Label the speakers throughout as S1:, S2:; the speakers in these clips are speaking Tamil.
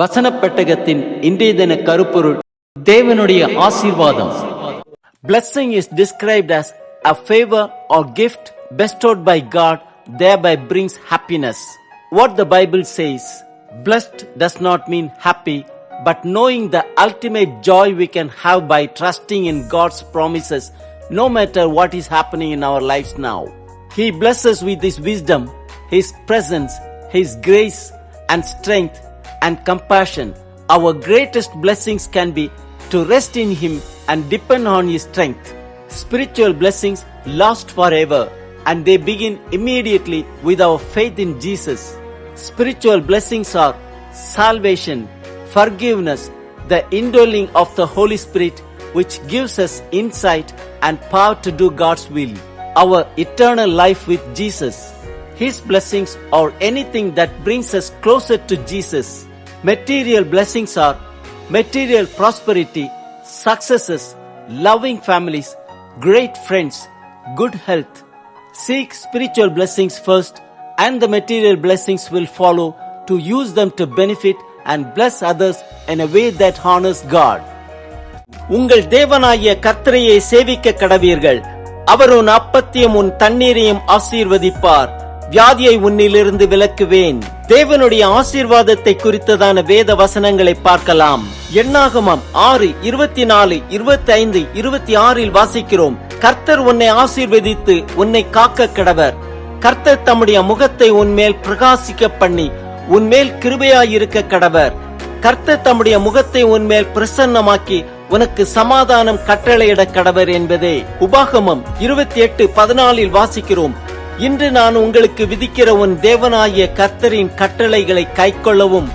S1: வசனப் பெட்டகத்தின் இன்றைய தின கருப்பொருள் தேவனுடைய ஆசீர்வாதம் Blessing is described as a favor or gift bestowed by God thereby brings happiness. What the Bible says, blessed does not mean happy, but knowing the ultimate joy we can have by trusting in God's promises no matter what is happening in our lives now. He blesses with His wisdom, His presence, His grace and strength and compassion. Our greatest blessings can be to rest in Him and depend on His strength. Spiritual blessings last forever and they begin immediately with our faith in Jesus. Spiritual blessings are salvation, forgiveness, the indwelling of the Holy Spirit which gives us insight and power to do God's will. Our eternal life with Jesus. His blessings are anything that brings us closer to Jesus. Material blessings or material prosperity successes loving families great friends good health seek spiritual blessings first, and the material blessings will follow to use them to benefit and bless others in a way that honors God. உங்கள் தேவனாகிய கர்த்தரையை சேவிக்க கடவீர்கள் அவர் உன் அப்பத்தியம் உன் தண்ணீரையும் ஆசீர்வதிப்பார் வியாதியை உன்னிலிருந்து விலக்குவேன் தேவனுடைய ஆசீர்வாதத்தை குறித்ததான வேத வசனங்களை பார்க்கலாம். எண்ணாகமம் ஆறு இருபத்தி நாலு இருபத்தி ஐந்து இருபத்தி ஆறில் வாசிக்கிறோம். கர்த்தர் உன்னை ஆசீர்வதித்து உன்னை காக்க கடவர். கர்த்தர் தம்முடைய முகத்தை உன்மேல் பிரகாசிக்க பண்ணி உன்மேல் கிருபையாயிருக்க கடவர். கர்த்தர் தம்முடைய முகத்தை உன்மேல் பிரசன்னமாக்கி உனக்கு சமாதானம் கட்டளையிட கடவர் என்பதே. உபாகமம் இருபத்தி எட்டு பதினாலில் வாசிக்கிறோம். இன்று நான் உங்களுக்கு விதிக்கிற உன் தேவனாகிய கர்த்தரின் கட்டளைகளை கைக்கொள்ளவும்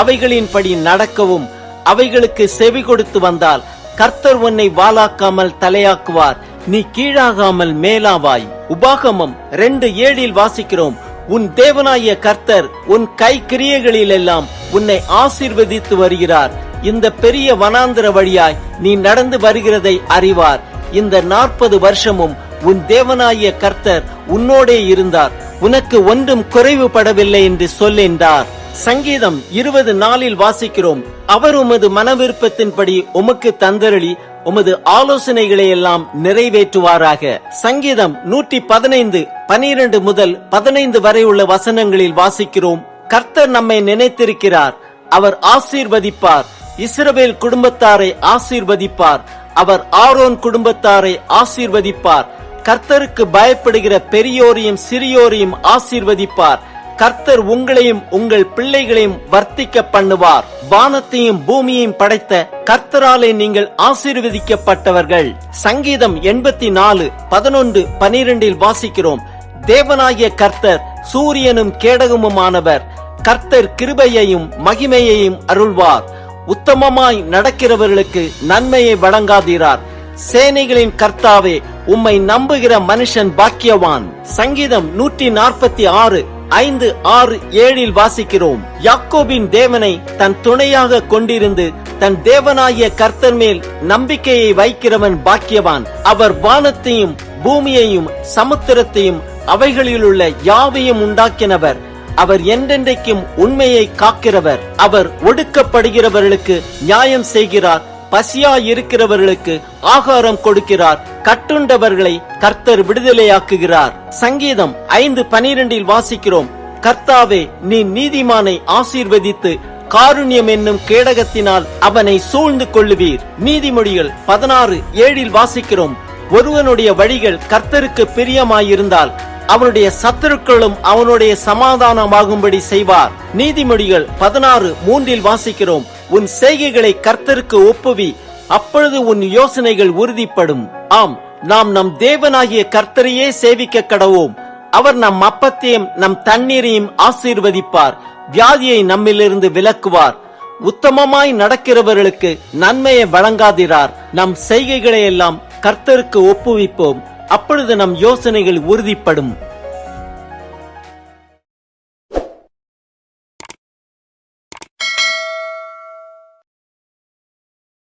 S1: அவைகளின்படி நடக்கவும் அவைகளுக்கு செவி கொடுத்து வந்தால் கர்த்தர் உன்னை வாளாக்காமல் தலையாக்குவார். நீ கீழாகாமல் மேலாவாய். உபாகமம் ரெண்டு ஏழில் வாசிக்கிறோம். உன் தேவனாய கர்த்தர் உன் கை கிரியைகளிலெல்லாம் உன்னை ஆசீர்வதித்து வருகிறார். இந்த பெரிய வனாந்திர வழியாய் நீ நடந்து வருகிறதை அறிவார். இந்த நாற்பது வருஷமும் உன் தேவனாகிய கர்த்தர் உன்னோடே இருந்தார். உனக்கு ஒன்றும் குறைவுபடவில்லை என்று சொல் என்றார் சங்கீதம் இருபது நாளில் வாசிக்கிறோம். அவர் உமது மனவிருப்பத்தின்படி உமக்கு தந்தரளி உமது ஆலோசனைகளை எல்லாம் நிறைவேற்றுவாராக. சங்கீதம் நூற்றி பதினைந்து பனிரெண்டு முதல் பதினைந்து வரை உள்ள வசனங்களில் வாசிக்கிறோம். கர்த்தர் நம்மை நினைத்திருக்கிறார். அவர் ஆசீர்வதிப்பார். இஸ்ரவேல் குடும்பத்தாரை ஆசீர்வதிப்பார். அவர் ஆரோன் குடும்பத்தாரை ஆசீர்வதிப்பார். கர்த்தருக்கு பயப்படுகிற பெரியோரையும் சிறியோரையும் ஆசீர்வதிப்பார். கர்த்தர் உங்களையும் உங்கள் பிள்ளைகளையும் வர்த்திக்க பண்ணுவார். வானத்தையும் பூமியையும் படைத்த கர்த்தராலே நீங்கள் ஆசீர்வதிக்கப்பட்டவர்கள். சங்கீதம் எண்பத்தி நாலு பதினொன்று பனிரெண்டில் வாசிக்கிறோம். தேவனாகிய கர்த்தர் சூரியனும் கேடகமுமானவர். கர்த்தர் கிருபையையும் மகிமையையும் அருள்வார். உத்தமமாய் நடக்கிறவர்களுக்கு நன்மையை வழங்காதீரார். சேனைகளின் கர்த்தாவே உம்மை நம்புகிற மனுஷன் பாக்கியவான். சங்கீதம் நூற்றி நாற்பத்தி ஆறு ஐந்து ஆறு ஏழில் வாசிக்கிறோம். யாக்கோபின் தேவனை தன் துணையாக கொண்டிருந்து தன் தேவனாகிய கர்த்தர் மேல் நம்பிக்கையை வைக்கிறவன் பாக்கியவான். அவர் வானத்தையும் பூமியையும் சமுத்திரத்தையும் அவைகளிலுள்ள யாவையும் உண்டாக்கினவர். அவர் என்றென்றைக்கும் உண்மையை காக்கிறவர். அவர் ஒடுக்கப்படுகிறவர்களுக்கு நியாயம் செய்கிறார். பசியா இருக்கிறவர்களுக்கு ஆகாரம் கொடுக்கிறார். கட்டுண்டவர்களை கர்த்தர் விடுதலையாக்குகிறார். சங்கீதம் ஐந்து பனிரெண்டில் வாசிக்கிறோம். கர்த்தாவே நீ நீதிமானை ஆசீர்வதித்து காருண்யம் என்னும் கேடகத்தினால் அவனை சூழ்ந்து கொள்ளுவீர். நீதிமொழிகள் பதினாறு ஏழில் வாசிக்கிறோம். ஒருவனுடைய வழிகள் கர்த்தருக்கு பிரியமாயிருந்தால் அவனுடைய சத்துருக்களும் அவனுடைய சமாதானமாகும்படி செய்வார். நீதிமொழிகள் பதினாறு மூன்றில் வாசிக்கிறோம். உன் செய்கைகளை கர்த்தருக்கு ஒப்புவி. அப்பொழுது உன் யோசனைகள் உறுதிப்படும். ஆம் நாம் நம் தேவனாகிய கர்த்தரையே சேவிக்க கடவோம். அவர் நம் அப்பத்தையும் நம் தண்ணீரையும் ஆசீர்வதிப்பார். வியாதியை நம்மிலிருந்து விலக்குவார். உத்தமமாய் நடக்கிறவர்களுக்கு நன்மையை வழங்காதிரார். நம் செய்கைகளை எல்லாம் கர்த்தருக்கு ஒப்புவிப்போம். அப்பொழுது நம் யோசனைகள் உறுதிப்படும்.